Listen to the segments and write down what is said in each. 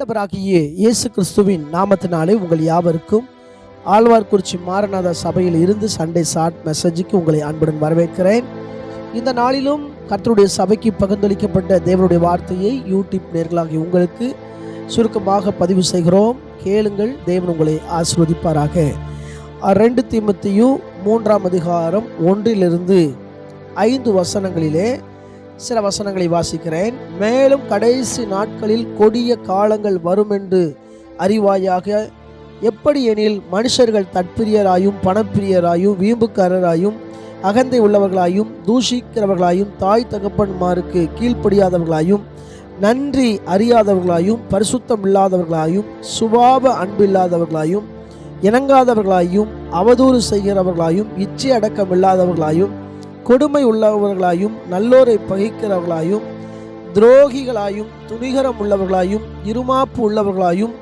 ஆண்டவராகிய இயேசு கிறிஸ்துவின் நாமத்தினாலே உங்கள் யாவருக்கும் ஆழ்வார்குறிச்சி மாரநாத சபையில் இருந்து சண்டே சாட் மெசேஜுக்கு உங்களை அன்புடன் வரவேற்கிறேன். இந்த நாளிலும் கர்த்தருடைய சபைக்கு பகிர்ந்தளிக்கப்பட்ட தேவனுடைய வார்த்தையை யூடியூப் நேர்களாகி உங்களுக்கு சுருக்கமாக பதிவு செய்கிறோம். கேளுங்கள் தேவன் உங்களை ஆசிர்வதிப்பாராக. ரெண்டு தீமத்தையும் மூன்றாம் அதிகாரம் ஒன்றிலிருந்து ஐந்து வசனங்களிலே சில வசனங்களை வாசிக்கிறேன். மேலும் கடைசி நாட்களில் கொடிய காலங்கள் வரும் என்று அறிவாயாக எப்படி எனில் மனுஷர்கள் தற்பிரியராயும் பணப்பிரியராயும் வீம்புக்காரராயும் அகந்தை உள்ளவர்களாயும் தூஷிக்கிறவர்களாயும் தாய் தகப்பன்மாருக்கு கீழ்ப்படியாதவர்களாயும் நன்றி அறியாதவர்களாயும் பரிசுத்தம் இல்லாதவர்களாயும் சுபாவ அன்பில்லாதவர்களாயும் இணங்காதவர்களாயும் அவதூறு செய்கிறவர்களாயும் இச்சை அடக்கம் இல்லாதவர்களாயும் கொடுமை உள்ளவர்களாயும் நல்லோரை பகைக்கிறவர்களாயும் துரோகிகளாயும் துணிகரம் உள்ளவர்களாயும் இருமாப்பு உள்ளவர்களாயும்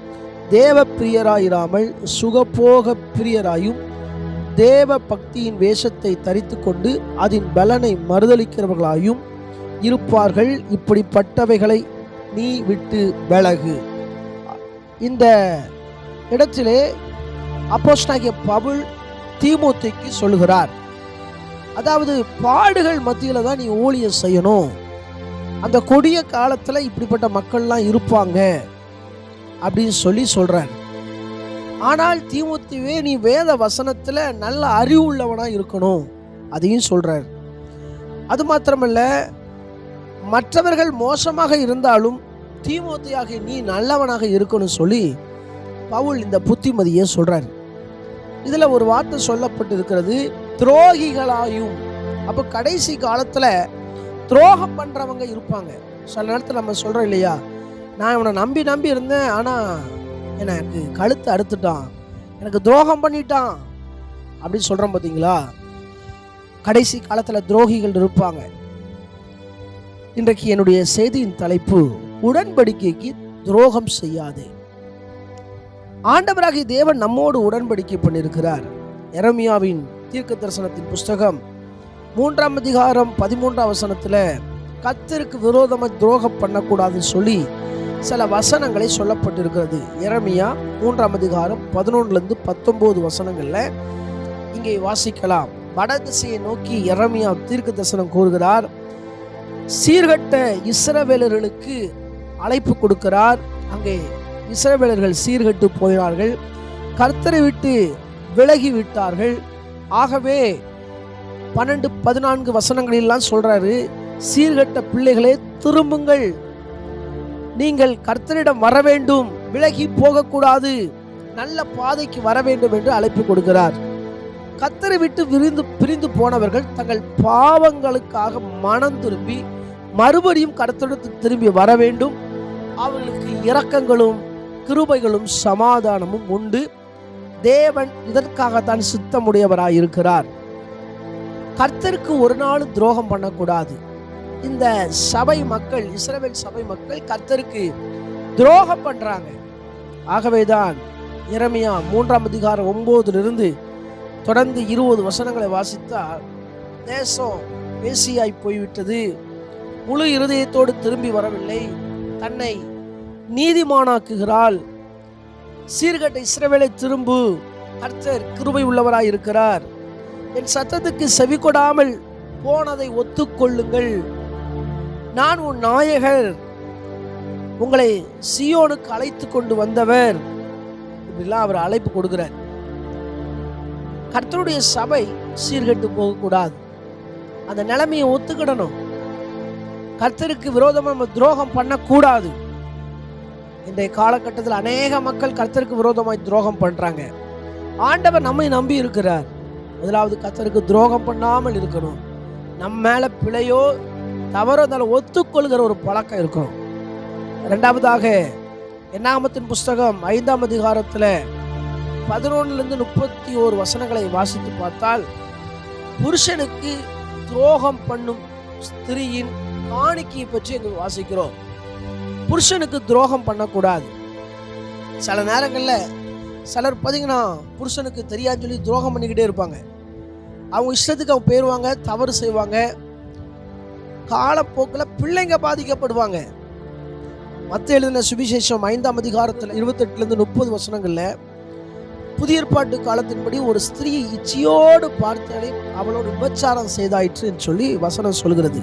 தேவ பிரியராயிராமல் சுகபோக பிரியராயும் தேவ பக்தியின் வேஷத்தை தரித்து கொண்டு அதன் பலனை மறுதளிக்கிறவர்களாயும் இருப்பார்கள். இப்படிப்பட்டவைகளை நீ விட்டு விலகு. இந்த இடத்திலே அப்போஸ்டாகிய பவுல் தீமூத்திக்கு சொல்லுகிறார். அதாவது பாடுகள் மத்தியில் தான் நீ ஊழியம் செய்யணும். அந்த கொடிய காலத்தில் இப்படிப்பட்ட மக்கள்லாம் இருப்பாங்க. அப்படின்னு சொல்லி சொல்கிறார் ஆனால் தீமுத்திவே நீ வேத வசனத்தில் நல்ல அறிவு உள்ளவனாக இருக்கணும். அதையும் சொல்கிறார் அது மாத்திரமல்ல மற்றவர்கள் மோசமாக இருந்தாலும் தீமோத்தியாக நீ நல்லவனாக இருக்கணும் சொல்லி பவுல் இந்த புத்திமதியை சொல்கிறார் இதில் ஒரு வார்த்தை சொல்லப்பட்டிருக்கிறது. துரோகிகளாயும் அப்போ கடைசி காலத்தில் துரோகம் பண்ணுறவங்க இருப்பாங்க. சில நேரத்தில் நம்ம சொல்கிறோம் இல்லையா? நான் இவனை நம்பி நம்பி இருந்தேன் ஆனால் எனக்கு கழுத்து அறுத்துட்டான். எனக்கு துரோகம் பண்ணிட்டான். அப்படின்னு சொல்கிறோம் பார்த்தீங்களா கடைசி காலத்தில் துரோகிகள் இருப்பாங்க. இன்றைக்கு என்னுடைய செய்தியின் தலைப்பு உடன்படிக்கைக்கு துரோகம் செய்யாதே. ஆண்டவராகிய தேவன் நம்மோடு உடன்படிக்கை பண்ணியிருக்கிறார். எரமியாவின் தீர்க்க தரிசனத்தின் புஸ்தகம். மூன்றாம் அதிகாரம் பதிமூன்றாம் வசனத்தில் கத்தருக்கு விரோதமாக துரோகம் பண்ணக்கூடாதுன்னு சொல்லி சில வசனங்களை சொல்லப்பட்டிருக்கிறது. எரமியா மூன்றாம் அதிகாரம் பதினொன்றுலேருந்து பத்தொம்போது வசனங்களில் இங்கே வாசிக்கலாம். வடதிசையை நோக்கி எரமியா தீர்க்க தரிசனம் கூறுகிறார் சீர்கட்ட இஸ்ரவேலர்களுக்கு அழைப்பு கொடுக்கிறார். அங்கே இஸ்ரவேலர்கள் சீர்கட்டு போயினார்கள். கர்த்தரை விட்டு விலகி விட்டார்கள் ஆகவே பன்னெண்டு பதினான்கு வசனங்களெல்லாம் சொல்கிறாரு சீர்கட்ட பிள்ளைகளே திரும்புங்கள். நீங்கள் கர்த்தரிடம் வர வேண்டும் விலகி போகக்கூடாது நல்ல பாதைக்கு வர வேண்டும் என்று அழைப்பு கொடுக்கிறார். கத்தரை விட்டு விரிந்து பிரிந்து போனவர்கள் தங்கள் பாவங்களுக்காக மனம் திரும்பி மறுபடியும் கர்த்தரிடத்து திரும்பி வர வேண்டும். அவர்களுக்கு இரக்கங்களும் கிருபைகளும் சமாதானமும் உண்டு. தேவன் இதற்காகத்தான் சித்தமுடையவராய் இருக்கிறார் கர்த்தருக்கு ஒரு நாள் துரோகம் பண்ணக்கூடாது. இந்த சபை மக்கள் இஸ்ரவேல் சபை மக்கள் கர்த்தருக்கு துரோகம் பண்றாங்க. ஆகவேதான் இறமையா மூன்றாம் அதிகாரம் ஒன்பதுலிருந்து தொடர்ந்து இருபது வசனங்களை வாசித்தால் தேசம் பேசியாய் போய்விட்டது. முழு இருதயத்தோடு திரும்பி வரவில்லை. தன்னை நீதிமானாக்குகிறாள். சீர்கட்ட இஸ்ரவேலை திரும்பு. கர்த்தர் கிருபை உள்ளவராய் இருக்கிறார் என் சத்தத்துக்கு செவி கொடாமல் போனதை ஒத்துக்கொள்ளுங்கள். நான் உன் நாயகர். உங்களை சியோனுக்கு அழைத்து கொண்டு வந்தவர். இப்படிலாம் அவர் அழைப்பு கொடுக்கிறார். கர்த்தருடைய சபை சீர்கெட்டு போகக்கூடாது. அந்த நிலைமையை ஒத்துக்கிடணும். கர்த்தருக்கு விரோதமாக நம்ம துரோகம் பண்ணக்கூடாது. இன்றைய காலகட்டத்தில் அநேக மக்கள் கர்த்தருக்கு விரோதமாய் துரோகம் பண்ணுறாங்க ஆண்டவர் நம்மை நம்பி இருக்கிறார். முதலாவது கர்த்தருக்கு துரோகம் பண்ணாமல் இருக்கணும். நம்ம மேலே பிழையோ தவறோ இருந்தாலும் ஒத்துக்கொள்கிற ஒரு பழக்கம் இருக்கணும் ரெண்டாவதாக எண்ணாமத்தின் புஸ்தகம் ஐந்தாம் அதிகாரத்தில் பதினொன்னுலேருந்து முப்பத்தி ஓரு வசனங்களை வாசித்து பார்த்தால் புருஷனுக்கு துரோகம் பண்ணும் ஸ்திரீயின் காணிக்கையை பற்றி இங்கு வாசிக்கிறோம். புருஷனுக்கு துரோகம் பண்ணக்கூடாது. சில நேரங்களில் சிலர் பார்த்தீங்கன்னா புருஷனுக்கு தெரியாது சொல்லி துரோகம் பண்ணிக்கிட்டே இருப்பாங்க. அவங்க இஷ்டத்துக்கு அவங்க போயிடுவாங்க தவறு செய்வாங்க. காலப்போக்கில் பிள்ளைங்க பாதிக்கப்படுவாங்க. மற்ற எழுதின சுவிசேஷம் ஐந்தாம் அதிகாரத்தில் இருபத்தெட்டுலேருந்து முப்பது வசனங்களில் புதிய ஏற்பாட்டு காலத்தின்படி ஒரு ஸ்திரீ இச்சையோடு பார்த்தாலே அவளோடு விபச்சாரம் செய்தாயிற்று என்று சொல்லி வசனம் சொல்கிறது.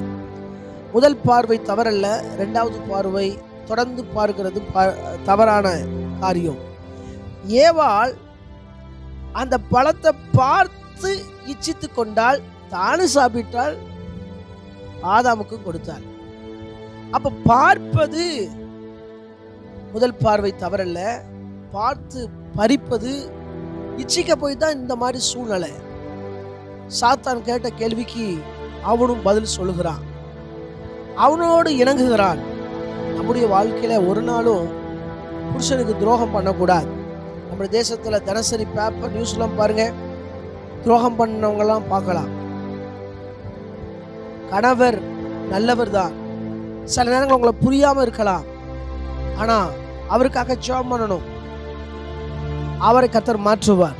முதல் பார்வை தவறல்ல ரெண்டாவது பார்வை தொடர்ந்து பார்க்கிறது ப- தவறான காரியம். ஏவாள் அந்த பழத்தை பார்த்து இச்சித்து கொண்டால் தானு சாப்பிட்டால் ஆதாமுக்கும் கொடுத்தாள். அப்ப பார்ப்பது முதல் பார்வை தவறல்ல. பார்த்து பறிப்பது இச்சிக்க போய் தான் இந்த மாதிரி சூழ்நிலை. சாத்தான் கேட்ட கேள்விக்கு அவனும் பதில் சொல்லுகிறான். அவனோடு இணங்குகிறான். நம்முடைய வாழ்க்கையில் ஒரு நாளும் புருஷனுக்கு துரோகம் பண்ணக்கூடாது. நம்ம தேசத்தில் தினசரி பேப்பர் நியூஸ்லாம் பாருங்கள் துரோகம் பண்ணவங்கலாம் பார்க்கலாம். கணவர் நல்லவர் தான். சில நேரங்கள் உங்களை புரியாமல் இருக்கலாம். ஆனால் அவருக்காக ஜெபம் பண்ணணும். அவரை கத்தர் மாற்றுவார்.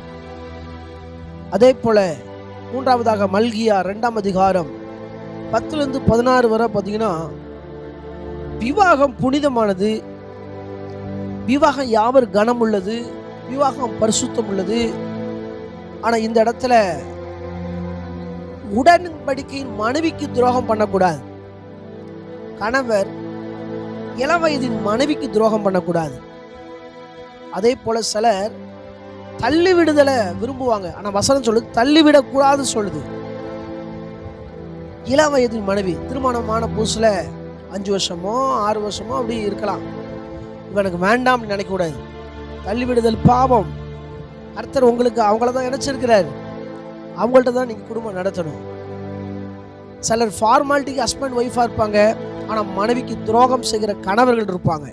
அதே போல மூன்றாவதாக மல்கியா ரெண்டாம் அதிகாரம் பத்துலேருந்து பதினாறு வரை பார்த்தீங்கன்னா விவாகம் புனிதமானது. விவாகம் யாவர் கனம் உள்ளது விவாகம் பரிசுத்தம் உள்ளது ஆனா இந்த இடத்துல உடன்படிக்கையின் மனைவிக்கு துரோகம் பண்ணக்கூடாது. கணவர் இளம் வயதின் மனைவிக்கு துரோகம் பண்ணக்கூடாது. அதே போல சிலர் தள்ளி விடுதலை விரும்புவாங்க. ஆனால் வசனம் சொல்லுது தள்ளி சொல்லுது. இளம் வயதின் மனைவி திருமணமான புதுசுல அஞ்சு வருஷமோ ஆறு வருஷமோ அப்படி இருக்கலாம். இவனுக்கு வேண்டாம்னு நினைக்கக்கூடாது. தள்ளி விடுதல் பாவம். கர்த்தர் உங்களுக்கு அவங்கள தான் நினைச்சிருக்கிறாரு அவங்கள்ட்ட தான் நீங்கள் குடும்பம் நடத்தணும். சிலர் ஃபார்மாலிட்டிக்கு ஹஸ்பண்ட் ஒய்ஃபாக இருப்பாங்க. ஆனால் மனைவிக்கு துரோகம் செய்கிற கணவர்கள் இருப்பாங்க.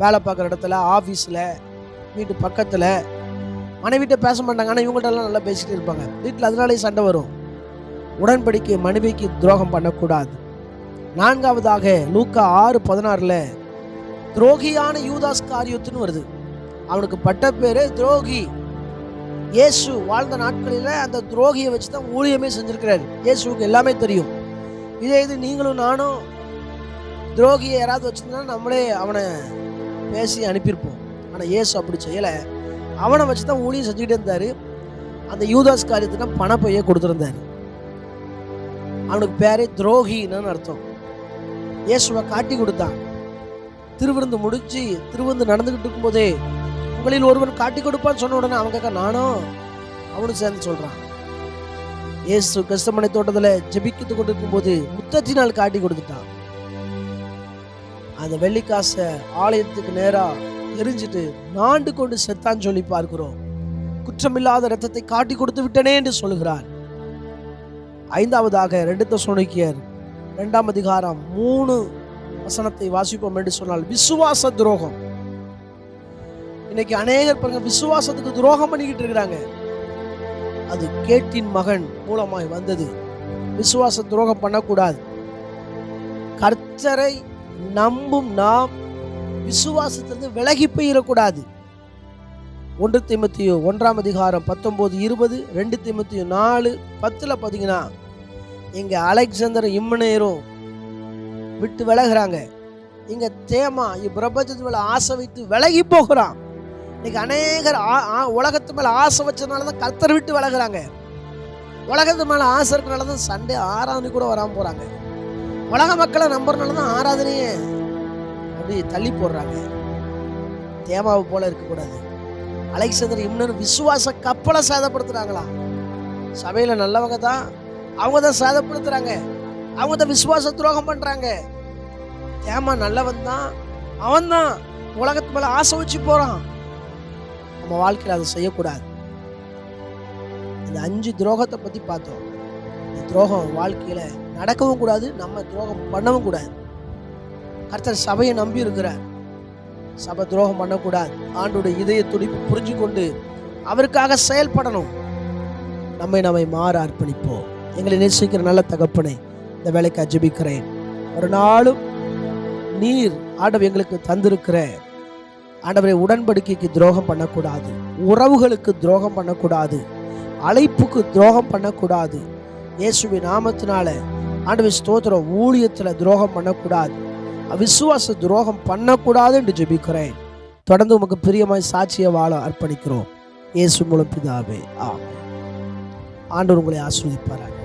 வேலை பார்க்குற இடத்துல ஆஃபீஸில் வீட்டு பக்கத்தில் மனைவிட்ட பேச மாட்டாங்க. ஆனால் இவங்கள்ட்டலாம் நல்லா பேசிகிட்டு இருப்பாங்க. வீட்டில் அதனாலேயே சண்டை வரும். உடன்படிக்கை மனைவிக்கு துரோகம் பண்ணக்கூடாது. நான்காவதாக லூக்கா ஆறு பதினாறில் துரோகியான யூதாஸ் காரியத்துன்னு வருது. அவனுக்கு பட்ட பேர் துரோகி. இயேசு வாழ்ந்த நாட்களில் அந்த துரோகியை வச்சு தான் ஊழியமே செஞ்சுருக்கிறார். இயேசுக்கு எல்லாமே தெரியும். இதே இது நீங்களும் நானும் துரோகியை யாராவது வச்சுருந்தா நம்மளே அவனை பேசி அனுப்பியிருப்போம். ஆனால் இயேசு அப்படி செய்யலை. அவனை வச்சு தான் ஊழியம் செஞ்சுக்கிட்டே இருந்தார். அந்த யூதாஸ் காரியத்துக்கு பணப்பையே கொடுத்துருந்தாரு. அவனுக்கு பேரே துரோகின்னு அர்த்தம். இயேசுவை காட்டி கொடுத்தான். திருவிருந்து முடிச்சு திருவிருந்து நடந்துகிட்டு இருக்கும்போதே உங்களில் ஒருவன் காட்டி கொடுப்பான்னு சொன்ன உடனே அவங்க கேட்க நானும் அவனும் சேர்ந்து சொல்றான். இயேசு கிறிஸ்தமனை தோட்டத்துல ஜெபிக்கிட்டு கொண்டிருக்கும் போது முத்தத்தினால் காட்டி கொடுத்துட்டான். அந்த வெள்ளிக்காசை ஆலயத்துக்கு நேரா எரிஞ்சிட்டு நாண்டு கொண்டு செத்தான்னு சொல்லி பார்க்கிறோம். குற்றமில்லாத ரத்தத்தை காட்டி கொடுத்து விட்டனே என்று சொல்கிறார். ஐந்தாவதாக ரெண்டு தசோனிக்கியர் ரெண்டாம் அதிகாரம் மூணு வசனத்தை வாசிப்போம் என்று சொன்னால் விசுவாச துரோகம். இன்னைக்கு அநேகர் பாருங்க விசுவாசத்துக்கு துரோகம் பண்ணிக்கிட்டு இருக்கிறாங்க. அது கேட்டின் மகன் மூலமாய் வந்தது. விசுவாச துரோகம் பண்ணக்கூடாது. கர்த்தரை நம்பும் நாம் விசுவாசத்திலிருந்து விலகி போயிடக்கூடாது. ஒன்று திமுத்தியோ ஒன்றாம் அதிகாரம் பத்தொம்போது இருபது ரெண்டு திமுத்தியோ நாலு பத்துல பார்த்தீங்கன்னா இங்கே அலெக்சாந்தர் இம்மனேரும் விட்டு விலகிறாங்க. இங்கே தேமா இப்பிரபஞ்சத்து மேலே ஆசை வைத்து விலகி போகிறான். இன்னைக்கு அநேகர் ஆ- ஆ- உலகத்து மேலே ஆசை வச்சதுனால தான் கர்த்தரை விட்டு விலகுறாங்க. உலகத்து மேலே ஆசை இருக்கிறனால தான் சண்டே ஆராதனை கூட வராமல் போகிறாங்க உலக மக்களை நம்புறதுனால தான் ஆராதனையே அப்படி தள்ளி போடுறாங்க. தேமாவை போல இருக்கக்கூடாது. அலெக்சாந்தர் இம்னு விசுவாச கப்பலை சேதப்படுத்துகிறாங்களா சபையில் நல்லவங்க தான் அவங்க தான் சாதப்படுத்துகிறாங்க அவங்க தான் விசுவாச துரோகம் பண்றாங்க. ஏமா நல்லவன் தான். அவன் தான். உலகத்து மேல ஆசை வச்சு போறான். நம்ம வாழ்க்கையில் அதை செய்யக்கூடாது. இந்த அஞ்சு துரோகத்தை பத்தி பார்த்தோம். இந்த துரோகம் வாழ்க்கையில நடக்கவும் கூடாது நம்ம துரோகம் பண்ணவும் கூடாது. கர்த்தர் சபையை நம்பி இருக்கிறார். சபை துரோகம் பண்ணக்கூடாது. ஆண்டுடைய இதய துடிப்பு புரிஞ்சு கொண்டு அவருக்காக செயல்படணும். நம்மை நம்மை மாற அர்ப்பணிப்போம். எங்களை நேசிக்கிற நல்ல தகப்பனை இந்த வேலைக்கு அஜபிக்கிறேன் ஒரு நாளும் நீர் ஆண்டவர் எங்களுக்கு தந்திருக்கிற ஆண்டவரை உடன்படிக்கைக்கு துரோகம் பண்ணக்கூடாது உறவுகளுக்கு துரோகம் பண்ணக்கூடாது அழைப்புக்கு துரோகம் பண்ணக்கூடாது. இயேசுவின் நாமத்தினால ஆண்டவர் ஸ்தோத்திரம் ஊழியத்தில் துரோகம் பண்ணக்கூடாது விசுவாச துரோகம் பண்ணக்கூடாது என்று ஜெபிக்கிறேன். தொடர்ந்து உமக்கு பிரியமாய் சாட்சிய வாழ அர்ப்பணிக்கிறோம். இயேசு மூலம் பிதாவே ஆ ஆண்டவர் உங்களை ஆஸ்வதிப்பார்கள்